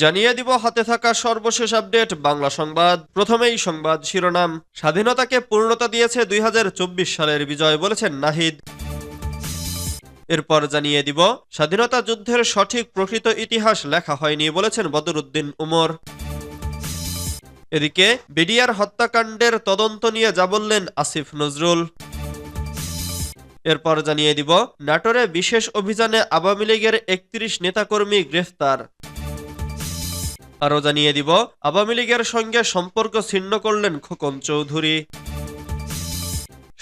জানিয়ে দিব, হাতে থাকা সর্বশেষ আপডেট, বাংলা সংবাদ। প্রথমেই সংবাদ শিরোনাম। স্বাধীনতাকে পূর্ণতা দিয়েছে দুই হাজার চব্বিশ সালের বিজয় বলেছেন নাহিদ। এরপর জানিয়ে দিব, স্বাধীনতা যুদ্ধের সঠিক প্রকৃত ইতিহাস লেখা হয়নি বলেছেন বদরুদ্দিন উমর। এদিকে, বিডিআর হত্যাকাণ্ডের তদন্ত নিয়ে যা বললেন আসিফ নজরুল। এরপর জানিয়ে দিব, নাটোরে বিশেষ অভিযানে আওয়ামী লীগের একত্রিশ নেতাকর্মী গ্রেফতার। আরও জানিয়ে দিব। আওয়ামী লীগের সঙ্গে সম্পর্ক ছিন্ন করলেন খোকন চৌধুরী।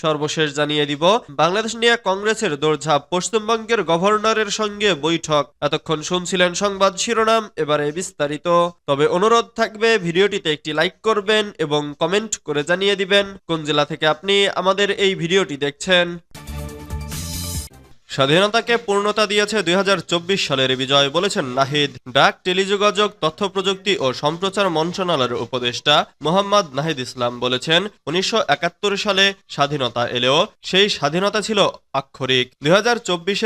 সর্বশেষ জানিয়ে দিব, বাংলাদেশ নিয়ে কংগ্রেসের দৌড়ঝাঁপ, পশ্চিমবঙ্গের গভর্নরের সঙ্গে বৈঠক। এতক্ষণ শুনছিলেন সংবাদ শিরোনাম, এবারে বিস্তারিত। তবে অনুরোধ থাকবে, ভিডিওটিতে একটি লাইক করবেন এবং কমেন্ট করে জানিয়ে দিবেন। কোন জেলা থেকে আপনি আমাদের এই ভিডিওটি দেখছেন? স্বাধীনতাকে পূর্ণতা দিয়েছে দুই হাজার চব্বিশ সালের বিজয় বলেছেন নাহিদ ডাক, টেলিযোগাযোগ, তথ্য প্রযুক্তি ও সম্প্রচার মন্ত্রণালয়ের উপদেষ্টা মোহাম্মদ নাহিদ ইসলাম বলেছেন, উনিশশো সালে স্বাধীনতা এলেও সেই স্বাধীনতা ছিল আক্ষরিক। দুই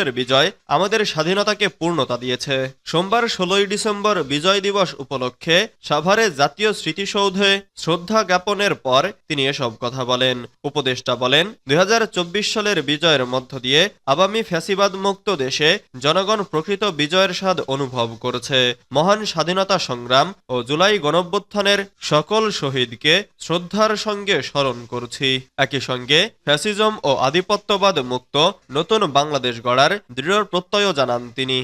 এর বিজয় আমাদের স্বাধীনতাকে পূর্ণতা দিয়েছে। সোমবার ষোলোই ডিসেম্বর বিজয় দিবস উপলক্ষে সাভারে জাতীয় স্মৃতিসৌধে শ্রদ্ধা জ্ঞাপনের পর তিনি এসব কথা বলেন। উপদেষ্টা বলেন, দুই হাজার চব্বিশ সালের বিজয়ের মধ্য দিয়ে আগামী ফ্যাসিবাদ মুক্ত দেশে জনগণ প্রকৃত বিজয়ের স্বাদ অনুভব করেছে। মহান স্বাধীনতা সংগ্রাম ও জুলাই গণভ্যুত্থানের সকল শহীদকে শ্রদ্ধার সঙ্গে স্মরণ করছি। একই সঙ্গে ফ্যাসিজম ও আধিপত্যবাদ মুক্ত নতুন বাংলাদেশ গড়ার দৃঢ় প্রত্যয় জানান তিনি।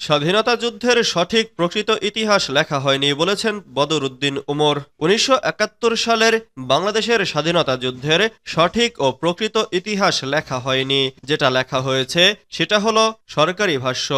স্বাধীনতা যুদ্ধের সঠিক প্রকৃত ইতিহাস লেখা হয়নি বলেছেন বদরুদ্দিন উমর উনিশশো একাত্তর সালের বাংলাদেশের স্বাধীনতা যুদ্ধের সঠিক ও প্রকৃত ইতিহাস লেখা হয়নি। যেটা লেখা হয়েছে সেটা হলো সরকারি ভাষ্য।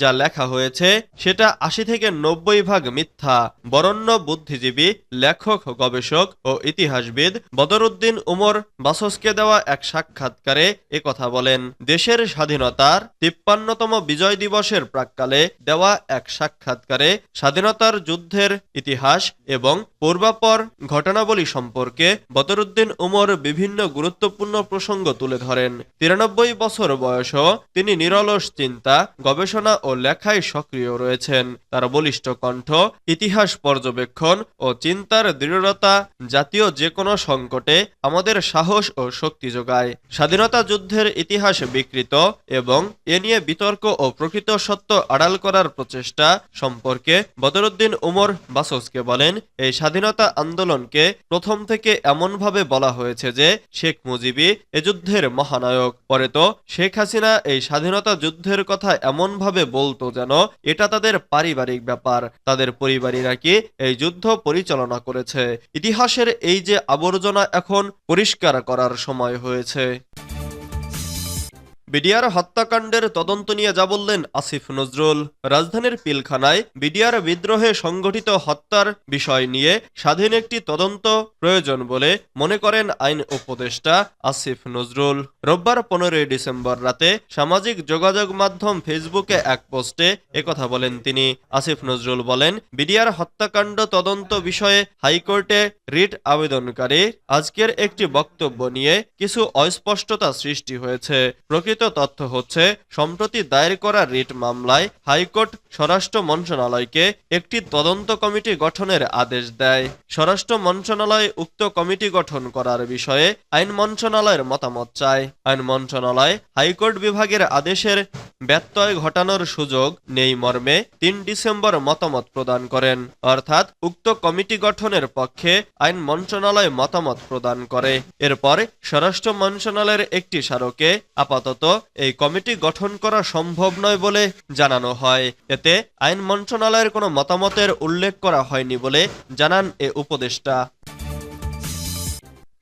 যা লেখা হয়েছে সেটা আশি থেকে নব্বই ভাগ মিথ্যা। বরণ্য বুদ্ধিজীবী, লেখক, গবেষক ও ইতিহাসবিদ বদরুদ্দিন উমর বাসসকে দেওয়া এক সাক্ষাৎকারে কথা বলেন। দেশের স্বাধীনতার তিপ্পান্নতম বিজয় দিবসের প্রাককালে দেওয়া এক সাক্ষাৎকারে স্বাধীনতার যুদ্ধের ইতিহাস এবং পূর্বাপর ঘটনাবলী সম্পর্কে বদরুদ্দিন উমর বিভিন্ন গুরুত্বপূর্ণ প্রসঙ্গ তুলে ধরেন। তিরানব্বই বছর বয়সও তিনি নিরলস চিন্তা, গবেষণা ও লেখায় সক্রিয় রয়েছেন। তার বলিষ্ঠ কণ্ঠ, ইতিহাস পর্যবেক্ষণ ও চিন্তার দৃঢ়তা জাতীয় যে কোনো সংকটে আমাদের সাহস ও শক্তি যোগায়। স্বাধীনতা যুদ্ধের ইতিহাস বিকৃত এবং এ নিয়ে বিতর্ক ও প্রকৃত সত্য আড়াল করার প্রচেষ্টা সম্পর্কে বদরুদ্দিন উমর বাসসকে বলেন, এই স্বাধীনতা আন্দোলনকে প্রথম থেকে এমনভাবে বলা হয়েছে যে শেখ মুজিবই এ যুদ্ধের মহানায়ক। পরে তো শেখ হাসিনা এই স্বাধীনতা যুদ্ধের কথা এমনভাবে বলতো যেন এটা তাদের পারিবারিক ব্যাপার। তাদের পরিবারই নাকি এই যুদ্ধ পরিচালনা করেছে? ইতিহাসের এই যে আবর্জনা এখন পরিষ্কার করার সময় হয়েছে। বিডিআর হত্যাকাণ্ডের তদন্ত নিয়ে যা বললেন আসিফ নজরুল। রাজধানীর পিলখানায় বিডিআর বিদ্রোহে সংগঠিত হত্যার বিষয় নিয়ে স্বাধীন একটি তদন্ত প্রয়োজন বলে মনে করেন আইন উপদেষ্টা আসিফ নজরুল। রোববার পনেরোই ডিসেম্বর রাতে সামাজিক যোগাযোগ মাধ্যম ফেসবুকে এক পোস্টে একথা বলেন তিনি। আসিফ নজরুল বলেন, বিডিআর হত্যাকাণ্ড তদন্ত বিষয়ে হাইকোর্টে রিট আবেদনকারী আজকের একটি বক্তব্য নিয়ে কিছু অস্পষ্টতা সৃষ্টি হয়েছে। প্রকৃত তথ্য হচ্ছে, সম্প্রতি দায়ের করা রিট মামলায় হাইকোর্ট স্বরাষ্ট্র মন্ত্রণালয়কে একটি তদন্ত কমিটি গঠনের আদেশ দেয়। স্বরাষ্ট্র মন্ত্রণালয় উক্ত কমিটি গঠন করার বিষয়ে আইন মন্ত্রণালয়ের মতামত চায়। আইন মন্ত্রণালয় হাইকোর্ট বিভাগের আদেশের ব্যত্যয় ঘটানোর সুযোগ নেই মর্মে তিন ডিসেম্বর মতামত প্রদান করেন। অর্থাৎ উক্ত কমিটি গঠনের পক্ষে আইন মন্ত্রণালয় মতামত প্রদান করে। এরপর স্বরাষ্ট্র মন্ত্রণালয়ের একটি স্মারকে আপাতত এই কমিটি গঠন করা সম্ভব নয় বলে জানানো হয়। এতে আইন মন্ত্রণালয়ের কোনো মতামতের উল্লেখ করা হয়নি বলে জানান এ উপদেষ্টা।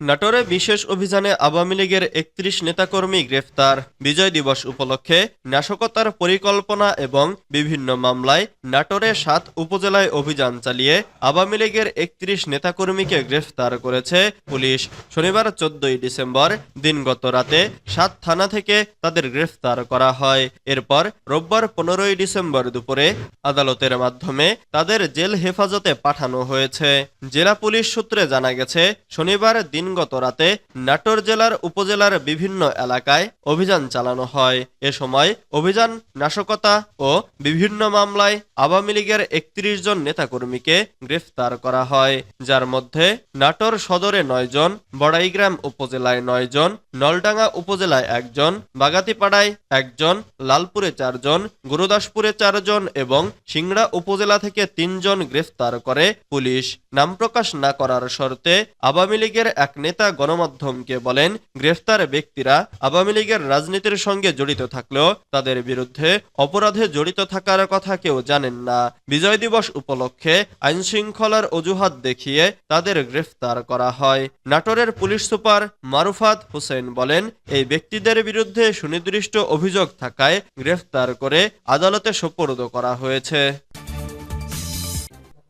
নাটোরে বিশেষ অভিযানে আওয়ামী লীগের একত্রিশ নেতাকর্মী গ্রেফতার। বিজয় দিবস উপলক্ষে নাশকতার পরিকল্পনা এবং বিভিন্ন মামলায় নাটোরে সাত উপজেলায় অভিযান চালিয়ে আওয়ামী লীগের একত্রিশ নেতাকর্মীকে গ্রেফতার করেছে পুলিশ। শনিবার চোদ্দই ডিসেম্বর দিনগত রাতে সাত থানা থেকে তাদের গ্রেফতার করা হয়। এরপর রোববার পনেরোই ডিসেম্বর দুপুরে আদালতের মাধ্যমে তাদের জেল হেফাজতে পাঠানো হয়েছে। জেলা পুলিশ সূত্রে জানা গেছে, শনিবার দিন দিনগত রাতে নাটোর জেলার উপজেলার বিভিন্ন এলাকায় অভিযান চালানো হয়। এ সময় অভিযান নাশকতা ও বিভিন্ন মামলায় আওয়ামী লীগের একত্রিশ জন নেতাকর্মীকে গ্রেফতার করা হয়। যার মধ্যে নাটোর সদরে নয় জন, বড়াইগ্রাম উপজেলায় নয় জন, নলডাঙ্গা উপজেলায় একজন বাগাতিপাড়ায় একজন লালপুরে চারজন গুরুদাসপুরে চারজন এবং সিংড়া উপজেলা থেকে তিনজন গ্রেফতার করে পুলিশ। নাম প্রকাশ না করার শর্তে আওয়ামী লীগের এক নেতা গণমাধ্যমকে বলেন, গ্রেফতার ব্যক্তিরা আওয়ামী লীগের রাজনীতির সঙ্গে জড়িত থাকলেও তাদের বিরুদ্ধে অপরাধে জড়িত থাকার কথা কেউ জানেন না। বিজয় দিবস উপলক্ষে আইন শৃঙ্খলার অজুহাত দেখিয়ে তাদের গ্রেফতার করা হয়। নাটোরের পুলিশ সুপার মারুফাত হোসেন বলেন, এই ব্যক্তিদের বিরুদ্ধে সুনির্দিষ্ট অভিযোগ থাকায় গ্রেফতার করে আদালতে সোপর্দ করা হয়েছে।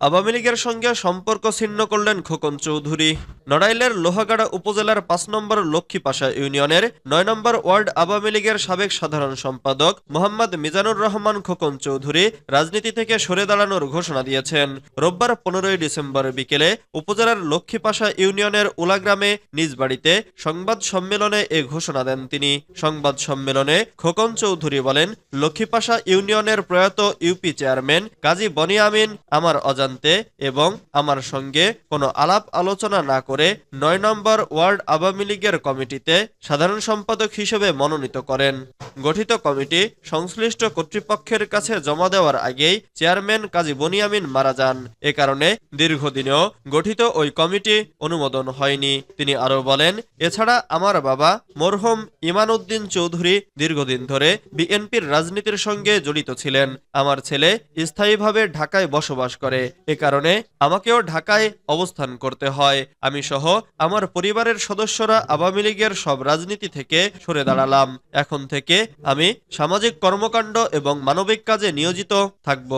আওয়ামী লীগের সঙ্গে সম্পর্ক ছিন্ন করলেন খোকন চৌধুরী। নড়াইলের লোহাগাড়া উপজেলার পাঁচ নম্বর লক্ষ্মীপাশা ইউনিয়নের নয় নম্বর ওয়ার্ড আওয়ামী লীগের সাবেক সাধারণ সম্পাদক মোহাম্মদ মিজানুর রহমান খোকন চৌধুরী রাজনীতি থেকে সরে দাঁড়ানোর ঘোষণা দিয়েছেন। রোববার পনেরোই ডিসেম্বর বিকেলে উপজেলার লক্ষ্মীপাশা ইউনিয়নের উলাগ্রামে নিজ বাড়িতে সংবাদ সম্মেলনে এ ঘোষণা দেন তিনি। সংবাদ সম্মেলনে খোকন চৌধুরী বলেন, লক্ষ্মীপাশা ইউনিয়নের প্রয়াত ইউপি চেয়ারম্যান কাজী বনিয়ামিন আমার অজান্তে এবং আমার সঙ্গে কোনো আলাপ আলোচনা না করে নয় নম্বর ওয়ার্ড আওয়ামী লীগের কমিটিতে সাধারণ সম্পাদক হিসেবে মনোনীত করেন। গঠিত কমিটি সংশ্লিষ্ট কর্তৃপক্ষের কাছে জমা দেওয়ার আগেই চেয়ারম্যান কাজী বনিয়ামিন মারা যান। এ কারণে দীর্ঘদিনেও গঠিত ওই কমিটি অনুমোদন হয়নি। তিনি আরও বলেন, এছাড়া আমার বাবা মরহুম ইমান উদ্দিন চৌধুরী দীর্ঘদিন ধরে বিএনপির রাজনীতির সঙ্গে জড়িত ছিলেন। আমার ছেলে স্থায়ীভাবে ঢাকায় বসবাস করে। এ কারণে আমাকেও ঢাকায় অবস্থান করতে হয়। আমি সহ আমার পরিবারের সদস্যরা আওয়ামী লীগের সব রাজনীতি থেকে সরে দাঁড়ালাম। এখন থেকে আমি সামাজিক কর্মকাণ্ড এবং মানবিক কাজে নিয়োজিত থাকব।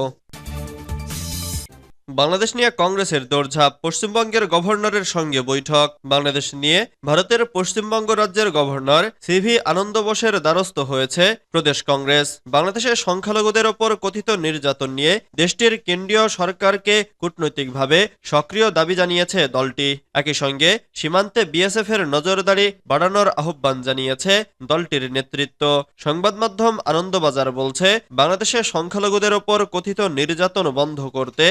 বাংলাদেশ নিয়ে কংগ্রেসের দৌড়ঝাঁপ, পশ্চিমবঙ্গের গভর্নরের সঙ্গে বৈঠক। বাংলাদেশ নিয়ে ভারতের পশ্চিমবঙ্গ রাজ্যের গভর্নর সিভি আনন্দ বোসের দ্বারস্থ হয়েছে প্রদেশ কংগ্রেস। বাংলাদেশের সংখ্যালঘুদের ওপর কথিত নির্যাতন নিয়ে দেশটির কেন্দ্রীয় সরকারকে কূটনৈতিকভাবে সক্রিয় দাবি জানিয়েছে দলটি। একই সঙ্গে সীমান্তে বিএসএফ এর নজরদারি বাড়ানোর আহ্বান জানিয়েছে দলটির নেতৃত্ব। সংবাদ মাধ্যম আনন্দবাজার বলছে, বাংলাদেশের সংখ্যালঘুদের ওপর কথিত নির্যাতন বন্ধ করতে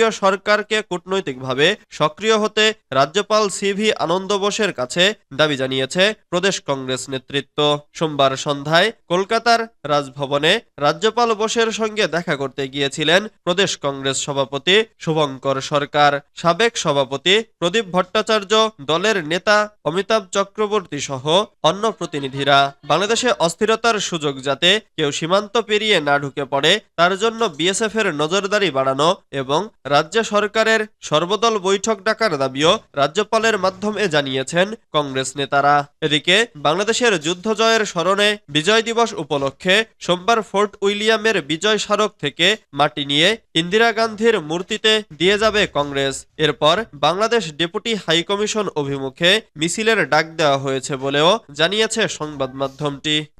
কেন্দ্রীয় সরকারকে কূটনৈতিকভাবে সক্রিয় হতে রাজ্যপাল সিভি আনন্দ বোসের কাছে দাবি জানিয়েছে প্রদেশ কংগ্রেস নেতৃত্ব। সোমবার সন্ধ্যায় কলকাতার রাজভবনে রাজ্যপাল বোসের সঙ্গে দেখা করতে গিয়েছিলেন প্রদেশ কংগ্রেস সভাপতি শুভঙ্কর সরকার। সাবেক সভাপতি প্রদীপ ভট্টাচার্য, দলের নেতা অমিতাভ চক্রবর্তী সহ অন্য প্রতিনিধিরা। বাংলাদেশে অস্থিরতার সুযোগ যাতে কেউ সীমান্ত পেরিয়ে না ঢুকে পড়ে, তার জন্য বিএসএফ এর নজরদারি বাড়ানো এবং রাজ্য সরকারের সর্বদল বৈঠক ডাকার দাবিও রাজ্যপালের মাধ্যমে জানিয়েছেন কংগ্রেস নেতারা। এদিকে বাংলাদেশের যুদ্ধ জয়ের স্মরণে বিজয় দিবস উপলক্ষে সোমবার ফোর্ট উইলিয়ামের বিজয় স্মারক থেকে মাটি নিয়ে ইন্দিরা গান্ধীর মূর্তিতে দিয়ে যাবে কংগ্রেস। এরপর বাংলাদেশ ডেপুটি হাইকমিশন অভিমুখে মিছিলের ডাক দেওয়া হয়েছে বলেও জানিয়েছে সংবাদ মাধ্যমটি।